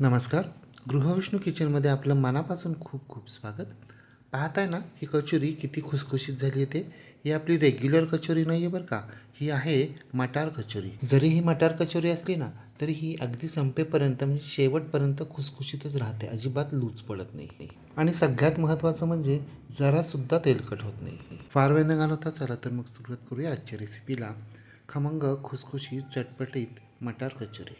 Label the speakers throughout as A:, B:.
A: नमस्कार. गृहविष्णू किचनमध्ये आपलं मनापासून खूप खूप स्वागत. पाहताय ना ही कचोरी किती खुसखुशीत झाली आहे ते? ही आपली रेग्युलर कचोरी नाही आहे बरं का? ही आहे मटार कचोरी. जरी ही मटार कचोरी असली ना तरी ही अगदी संपेपर्यंत म्हणजे शेवटपर्यंत खुसखुशीतच राहते. अजिबात लूज पडत नाही आणि सगळ्यात महत्त्वाचं म्हणजे जरासुद्धा तेलकट होत नाही फार वेळ न घालवता चला तर मग सुरुवात करूया आजच्या रेसिपीला खमंग खुसखुशीत चटपटीत मटार कचोरी.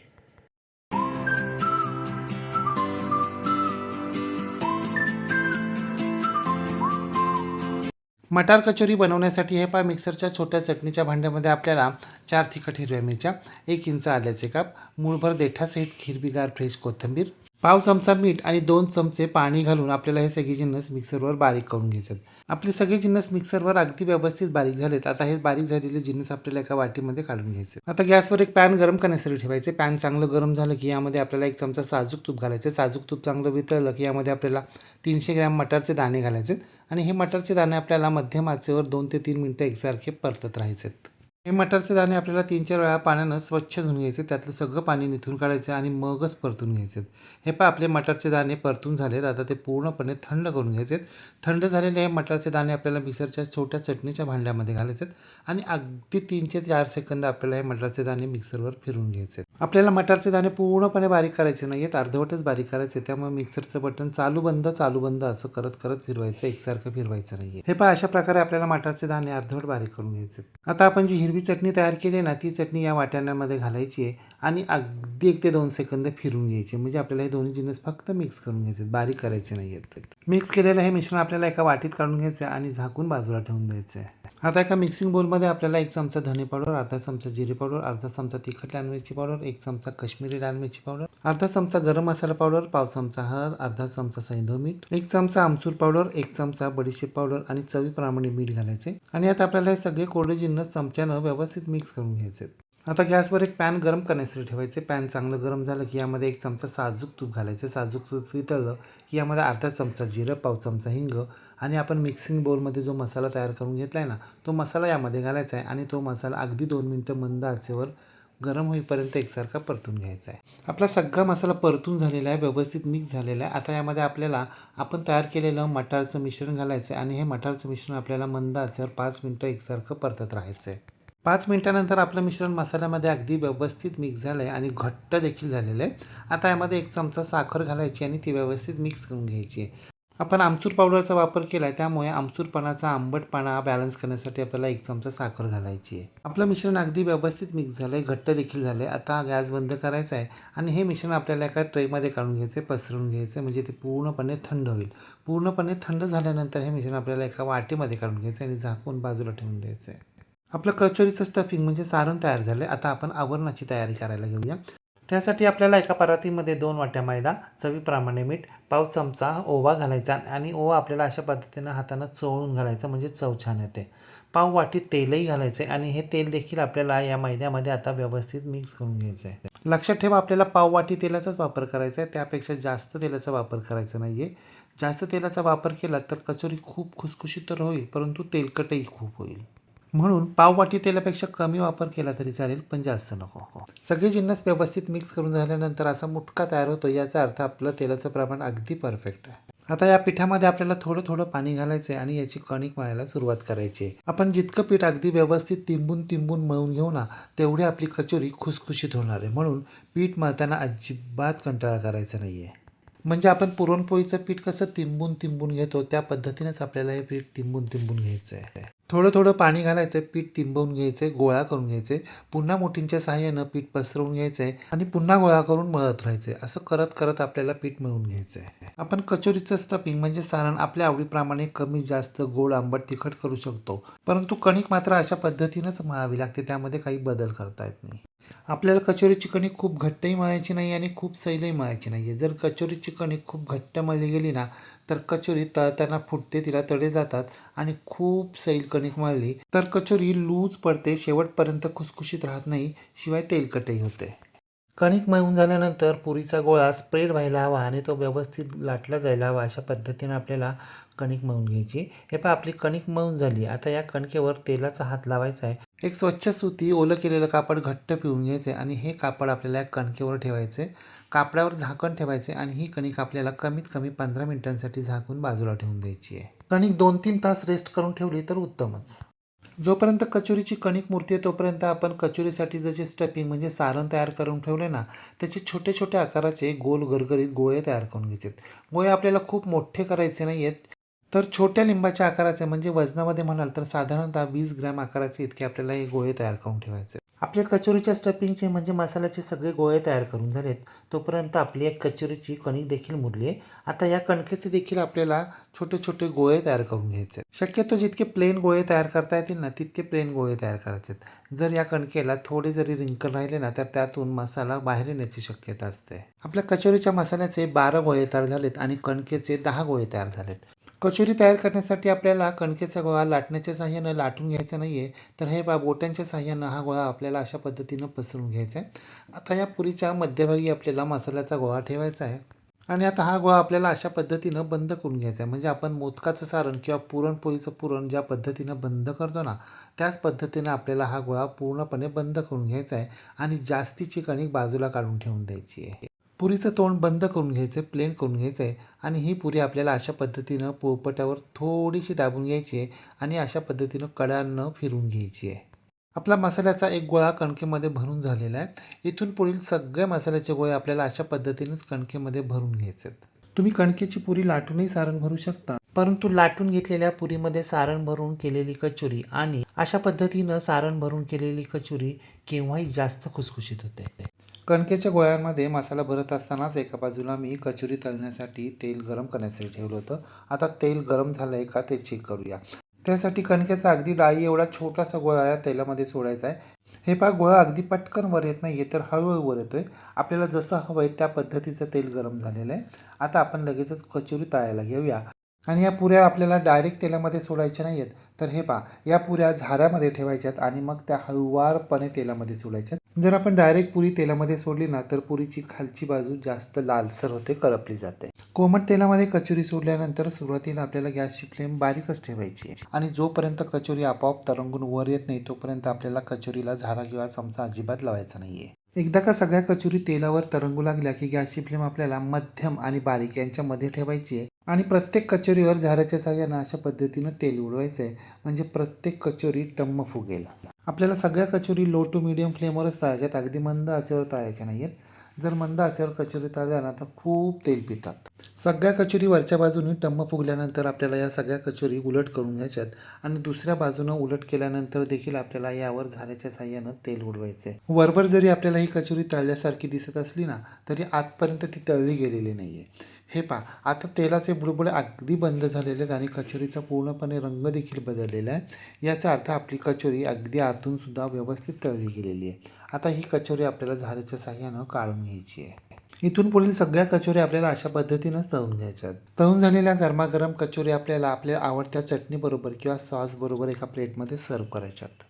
A: मटार कचोरी बनवण्यासाठी हे पहा मिक्सरच्या छोट्या चटणीच्या भांड्यामध्ये आपल्याला चार तिखट हिरव्या मिरच्या एक इंच आल्याचे काप मूळभर देठासहित हिरवीगार फ्रेश कोथिंबीर पाव चमचा मीठ आणि दोन चमचे पाणी घालून आपल्याला हे सगळे जिन्नस मिक्सरवर बारीक करून घ्यायचे आपले सगळे जिन्नस मिक्सरवर अगदी व्यवस्थित बारीक झालेत. आता हे बारीक झालेले जिन्नस आपल्याला एका वाटीमध्ये काढून घ्यायचे. आता गॅसवर एक पॅन गरम करण्यासाठी ठेवायचे. पॅन चांगलं गरम झालं की यामध्ये आपल्याला एक चमचा साजूक तूप घालायचं. साजूक तूप चांगलं वितळलं की यामध्ये आपल्याला तीनशे ग्रॅम मटारचे दाणे घालायचे आणि हे मटारचे दाणे आपल्याला मध्यम आचेवर दोन ते तीन मिनटं एकसारखे परतत राहायचे हे मटारचे दाणे आपल्याला तीन चार वेळा पाण्यानं स्वच्छ धुवून घ्यायचे. त्यातलं सगळं पाणी निथून काढायचं आणि मगच परतून घ्यायचे. हे पहा आपले मटारचे दाणे परतून झालेत. आता ते पूर्णपणे थंड करून घ्यायचे थंड झालेले हे मटारचे दाणे आपल्याला मिक्सरच्या छोट्या चटणीच्या भांड्यामध्ये घालायचे आणि अगदी तीन ते चार सेकंद आपल्याला हे मटारचे दाणे मिक्सरवर फिरून घ्यायचे आपल्याला मटारचे दाणे पूर्णपणे बारीक करायचे नाही आहेत अर्धवटच बारीक करायचे त्यामुळे मिक्सरचं बटन चालू बंद चालू बंद असं करत करत फिरवायचं. एकसारखं फिरवायचं नाही हे पहा अशा प्रकारे आपल्याला मटारचे दाणे अर्धवट बारीक करून घ्यायचे आता आपण जी हिरवी चटणी तयार केली आहे ना ती चटणी या वाटाण्यामध्ये घालायची आहे आणि अगदी एक ते दोन सेकंद फिरून घ्यायची. म्हणजे आपल्याला हे दोन्ही जिन्नस फक्त मिक्स करून घ्यायचे बारीक करायचे नाही आहेत मिक्स केलेलं हे मिश्रण आपल्याला एका वाटीत काढून घ्यायचं आहे आणि झाकून बाजूला ठेवून द्यायचं आहे. आता एका मिक्सिंग बोलमध्ये आपल्याला एक चमचा धने पावडर अर्धा चमचा जिरे पावडर अर्धा चमचा तिखट लाल मिरची पावडर एक चमचा काश्मीरी लाल मिरची पावडर अर्धा चमचा गरम मसाला पावडर पाव चमचा हळद अर्धा चमचा सैंधव मीठ एक चमचा आमचूर पावडर एक चमचा बडीशेप पावडर आणि चवीप्रमाणे मीठ घालायचे. आणि आता आपल्याला हे सगळे कोरडे जिन्नस चमच्यानं व्यवस्थित मिक्स करून घ्यायचे आता गॅसवर एक पॅन गरम करण्यासाठी ठेवायचे. पॅन चांगलं गरम झालं की यामध्ये एक चमचा साजूक तूप घालायचं. साजूक तूप वितळलं की यामध्ये अर्धा चमचा जिरं पाव चमचा हिंग आणि आपण मिक्सिंग बोलमध्ये जो मसाला तयार करून घेतला आहे ना तो मसाला यामध्ये घालायचा आहे आणि तो मसाला अगदी दोन मिनटं मंद आचेवर गरम होईपर्यंत एकसारखा परतून घ्यायचा आहे. आपला सगळा मसाला परतून झालेला आहे व्यवस्थित मिक्स झालेला आहे. आता यामध्ये आपल्याला आपण तयार केलेलं मटारचं मिश्रण घालायचं आहे आणि हे मटारचं मिश्रण आपल्याला मंद आचेवर पाच मिनटं एकसारखं परतत राहायचं आहे. पाच मिनटानंतर आपलं मिश्रण मसाल्यामध्ये अगदी व्यवस्थित मिक्स झालं आहे आणि घट्ट देखील झालेलं आहे आता यामध्ये एक चमचा साखर घालायची आणि ती व्यवस्थित मिक्स करून घ्यायची आहे. आपण आमचूर पावडरचा वापर केला आहे त्यामुळे आमचूरपणाचा आंबटपणा बॅलन्स करण्यासाठी आपल्याला एक चमचा साखर घालायची आहे. आपलं मिश्रण अगदी व्यवस्थित मिक्स झालं आहे घट्ट देखील झालं आहे आता गॅस बंद करायचा आहे आणि हे मिश्रण आपल्याला एका ट्रेमध्ये काढून घ्यायचं आहे पसरून घ्यायचं आहे म्हणजे ते पूर्णपणे थंड होईल. पूर्णपणे थंड झाल्यानंतर हे मिश्रण आपल्याला एका वाटीमध्ये काढून घ्यायचं आहे आणि झाकून बाजूला ठेवून द्यायचं आहे आपलं कचोरीचं स्टफिंग म्हणजे सारण तयार झालं आता आपण आवरणाची तयारी करायला घेऊया. त्यासाठी आपल्याला एका परातीमध्ये दोन वाट्या मैदा चवीप्रमाणे मीठ पाव चमचा ओवा घालायचा आणि ओवा आपल्याला अशा पद्धतीनं हातानं चोळून घालायचं म्हणजे चव छान येते. पाव वाटी तेलही घालायचं आहे आणि हे तेल देखील आपल्याला या मैद्यामध्ये आता व्यवस्थित मिक्स करून घ्यायचं आहे. लक्षात ठेवा आपल्याला पाव वाटी तेलाचाच वापर करायचा आहे. त्यापेक्षा जास्त तेलाचा वापर करायचा नाही आहे जास्त तेलाचा वापर केला तर कचोरी खूप खुसखुशीत तर होईल परंतु तेलकटही खूप होईल. म्हणून पाववाटी तेलापेक्षा कमी वापर केला तरी चालेल पण जास्त नको हो. सगळे जिन्नस व्यवस्थित मिक्स करून झाल्यानंतर असा मुटका तयार होतो याचा अर्थ आपलं तेलाचं प्रमाण अगदी परफेक्ट आहे. आता या पिठामध्ये आपल्याला थोडं थोडं पाणी घालायचं आहे आणि याची कणिक मळायला सुरुवात करायची आहे. आपण जितकं पीठ अगदी व्यवस्थित तिंबून तिंबून मळून घेऊ ना तेवढी आपली कचोरी खुसखुशीत होणार आहे. म्हणून पीठ मळताना अजिबात कंटाळा करायचा नाही आहे म्हणजे आपण पुरणपोळीचं पीठ कसं तिंबून तिंबून घेतो त्या पद्धतीनेच आपल्याला हे पीठ तिंबून तिंबून घ्यायचं आहे थोडं थोडं पाणी घालायचं पीठ तिंबवून घ्यायचं गोळा करून घ्यायचे पुन्हा मोठींच्या सहाय्यानं पीठ पसरवून घ्यायचंय आणि पुन्हा गोळा करून मळत राहायचंय. असं करत करत आपल्याला पीठ मिळवून घ्यायचं आहे आपण कचोरीचं स्टफिंग म्हणजे सारण आपल्या आवडीप्रमाणे कमी जास्त गोड आंबट तिखट करू शकतो. परंतु कणिक मात्र अशा पद्धतीनंच मळावी लागते त्यामध्ये काही बदल करता येत नाही. आपल्याला कचोरीची ही खूप घट्टही मळायची नाही आणि खूप सैलही मळायची नाही. आहे जर कचोरीची ही खूप घट्ट मळली गेली ना तर कचोरी तळताना फुटते तिला तडे जातात आणि खूप सैल कणिक मळली तर कचोरी लूज पडते शेवटपर्यंत खुसखुशीत राहत नाही शिवाय तेलकटही होते. कणिक मळून झाल्यानंतर पुरीचा गोळा स्प्रेड व्हायला हवा आणि तो व्यवस्थित लाटला जायला हवा अशा पद्धतीने आपल्याला कणिक मळून घ्यायची. हे पहा आपली कणिक मळून झाली. आता या कणकेवर तेलाचा हात लावायचा आहे. एक स्वच्छ सुती ओलं केलेलं कापड घट्ट पिळून घ्यायचे आणि हे कापड आपल्याला या कणकेवर ठेवायचे. कापडावर झाकण ठेवायचे आणि ही कणिक आपल्याला कमीत कमी पंधरा मिनिटांसाठी झाकून बाजूला ठेवून द्यायची आहे. कणिक दोन तीन तास रेस्ट करून ठेवली तर उत्तमच. जोपर्यंत कचोरीची कणिक मूर्ती आहे तोपर्यंत आपण कचोरीसाठी जे स्टफिंग म्हणजे सारण तयार करून ठेवले ना त्याचे छोटे छोटे आकाराचे गोल गरगरीत गोळे तयार करून घ्यायचे गोळे आपल्याला खूप मोठे करायचे नाही आहेत तर छोट्या लिंबाच्या आकाराचे म्हणजे वजनामध्ये म्हणाल तर साधारणतः वीस ग्रॅम आकाराचे इतके आपल्याला हे गोळे तयार करून ठेवायचे. आपल्या कचोरीच्या स्टफिंगचे म्हणजे मसाल्याचे सगळे गोळे तयार करून झालेत. तोपर्यंत आपली एक कचोरीची कणिक देखील मुरली आहे. आता या कणकेचे देखील आपल्याला छोटे छोटे गोळे तयार करून घ्यायचे शक्यतो जितके प्लेन गोळे तयार करता येतील ना तितके प्लेन गोळे तयार करायचे जर या कणकेला थोडे जरी रिंकल राहिले ना तर त्यातून मसाला बाहेर येण्याची शक्यता असते. आपल्या कचोरीच्या मसाल्याचे बारा गोळे तयार झालेत आणि कणकेचे दहा गोळे तयार झालेत. कचोरी तयार करण्यासाठी आपल्याला कणकेचा गोळा लाटण्याच्या साह्यानं लाटून घ्यायचा नाही आहे तर हे बा बोटांच्या साह्यानं हा गोळा आपल्याला अशा पद्धतीनं पसरून घ्यायचा आहे. आता या पुरीच्या मध्यभागी आपल्याला मसाल्याचा गोळा ठेवायचा आहे. आणि आता हा गोळा आपल्याला अशा पद्धतीनं बंद करून घ्यायचा आहे. म्हणजे आपण मोदकाचं सारण किंवा पुरणपोळीचं पुरण ज्या पद्धतीनं बंद करतो ना त्याच पद्धतीनं आपल्याला हा गोळा पूर्णपणे बंद करून घ्यायचा आहे. आणि जास्तीची कणिक बाजूला काढून ठेवून द्यायची आहे. पुरीचं तोंड बंद करून घ्यायचं आहे प्लेन करून घ्यायचं आहे आणि ही पुरी आपल्याला अशा पद्धतीनं पोळपटावर थोडीशी दाबून घ्यायची आहे आणि अशा पद्धतीनं कड्यानं फिरून घ्यायची आहे. आपला मसाल्याचा एक गोळा कणकेमध्ये भरून झालेला आहे. इथून पुढील सगळे मसाल्याचे गोळे आपल्याला अशा पद्धतीनेच कणकेमध्ये भरून घ्यायचे आहेत. तुम्ही कणकेची पुरी लाटूनही सारण भरू शकता परंतु लाटून घेतलेल्या पुरीमध्ये सारण भरून केलेली कचोरी आणि अशा पद्धतीनं सारण भरून केलेली कचोरी केव्हाही जास्त खुसखुशीत होते. कणकेच्या गोळ्यांमध्ये मसाला भरत असतानाच एका बाजूला मी कचोरी तळण्यासाठी तेल गरम करण्यासाठी ठेवलं होतं. आता तेल गरम झालं आहे का ते चेक करूया. त्यासाठी कणकेचा अगदी डाळी एवढा छोटासा गोळा या तेलामध्ये सोडायचा आहे. हे पहा गोळा अगदी पटकन वर येत नाही आहे तर हळूहळू वर येतो आहे आपल्याला जसं हवं आहे त्या पद्धतीचं तेल गरम झालेलं आहे. आता आपण लगेचच कचोरी तळायला घेऊया. आणि या पुऱ्या आपल्याला डायरेक्ट तेलामध्ये सोडायच्या नाही आहेत तर हे पहा या पुऱ्या झाऱ्यामध्ये ठेवायच्यात आणि मग त्या हळुवारपणे तेलामध्ये सोडायच्यात. जर आपण डायरेक्ट पुरी तेलामध्ये सोडली ना तर पुरीची खालची बाजू जास्त लालसर होते करपली जाते. कोमट तेलामध्ये कचोरी सोडल्यानंतर सुरुवातीला आपल्याला गॅसची फ्लेम बारीकच ठेवायची आहे. आणि जोपर्यंत कचोरी आपोआप तरंगून वर येत नाही तोपर्यंत आपल्याला कचोरीला झारा किंवा चमचा अजिबात लावायचा नाहीये. एकदा का सगळ्या कचोरी तेलावर तरंगू लागल्या की गॅसची फ्लेम आपल्याला मध्यम आणि बारीक यांच्यामध्ये ठेवायची आहे. आणि प्रत्येक कचोरीवर झाऱ्याच्या साह्यानं अशा पद्धतीनं तेल उडवायचं आहे म्हणजे प्रत्येक कचोरी टम्म फुगेल. आपल्याला सगळ्या कचोरी लो टू मिडियम फ्लेमवरच तळायच्यात. अगदी मंद आचेवर तळायच्या नाही आहेत जर मंद आचेवर कचोरी तळल्या ना तर खूप तेल पितात. सगळ्या कचोरी वरच्या बाजूने टम्म फुगल्यानंतर आपल्याला या सगळ्या कचोरी उलट करून घ्यायच्यात आणि दुसऱ्या बाजूनं उलट केल्यानंतर देखील आपल्याला यावर झाल्याच्या साह्यानं तेल उडवायचं. आहे वरवर जरी आपल्याला ही कचोरी तळल्यासारखी दिसत असली ना तरी आतपर्यंत ती तळली गेलेली नाही आहे हे पहा आता तेलाचे बुडबुडे अगदी बंद झालेले आहेत आणि कचोरीचा पूर्णपणे रंग देखील बदललेला आहे. याचा अर्थ आपली कचोरी अगदी आतूनसुद्धा व्यवस्थित तळली गेलेली आहे. आता ही कचोरी आपल्याला झाऱ्याच्या साह्यानं काढून घ्यायची आहे. इथून पुढील सगळ्या कचोरी आपल्याला अशा पद्धतीनंच तळून घ्यायच्यात तळून झालेल्या गरमागरम कचोरी आपल्याला आपल्या आवडत्या चटणीबरोबर किंवा सॉसबरोबर एका प्लेटमध्ये सर्व करायच्यात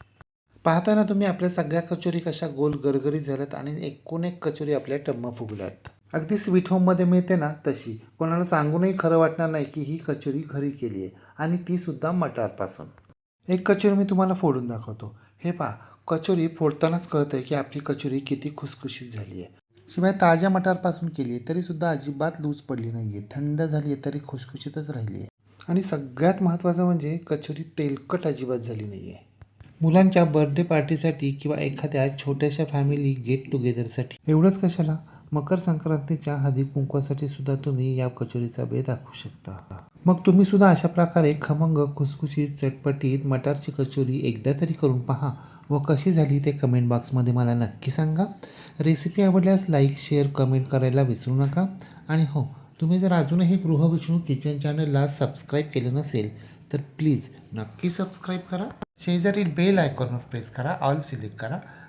A: पाहताना तुम्ही आपल्या सगळ्या कचोरी कशा गोल गरगरीत झाल्यात आणि एकूण एक कचोरी आपल्या टम्म फुगल्यात. अगदी स्वीट होममध्ये मिळते ना तशी. कोणाला सांगूनही खरं वाटणार नाही की ही कचोरी घरी केली आहे. आणि ती सुद्धा मटारपासून. एक कचोरी मी तुम्हाला फोडून दाखवतो. हे पहा कचोरी फोडतानाच कळतं आहे की आपली कचोरी किती खुसखुशीत झाली आहे. शिवाय ताज्या मटारपासून केली आहे तरीसुद्धा अजिबात लूज पडली नाही आहे थंड झाली आहे तरी खुसखुशीतच राहिली आहे. आणि सगळ्यात महत्त्वाचं म्हणजे कचोरी तेलकट अजिबात झाली नाही आहे मुलांच्या बर्थडे पार्टीसाठी किंवा एखाद्या छोट्याशा फॅमिली गेट टुगेदरसाठी एवढंच कशाला? मकर संक्रांतीच्या हळदी कुंकवासाठी सुद्धा तुम्ही या कचोरीचा बेत दाखवू शकता. मग तुम्ही सुद्धा अशा प्रकारे खमंग खुसखुशीत चटपटीत मटारची कचोरी एकदा तरी करून पहा व कशी झाली ते कमेंट बॉक्समध्ये मला नक्की सांगा. रेसिपी आवडल्यास लाईक शेअर कमेंट करायला विसरू नका. आणि हो तुम्ही जर अजूनही गृहविष्णू किचन चॅनलला सबस्क्राईब केलं नसेल तर प्लीज नक्की सबस्क्राईब करा. शेजारील बेल आयकॉनवर प्रेस करा ऑल सिलेक्ट करा.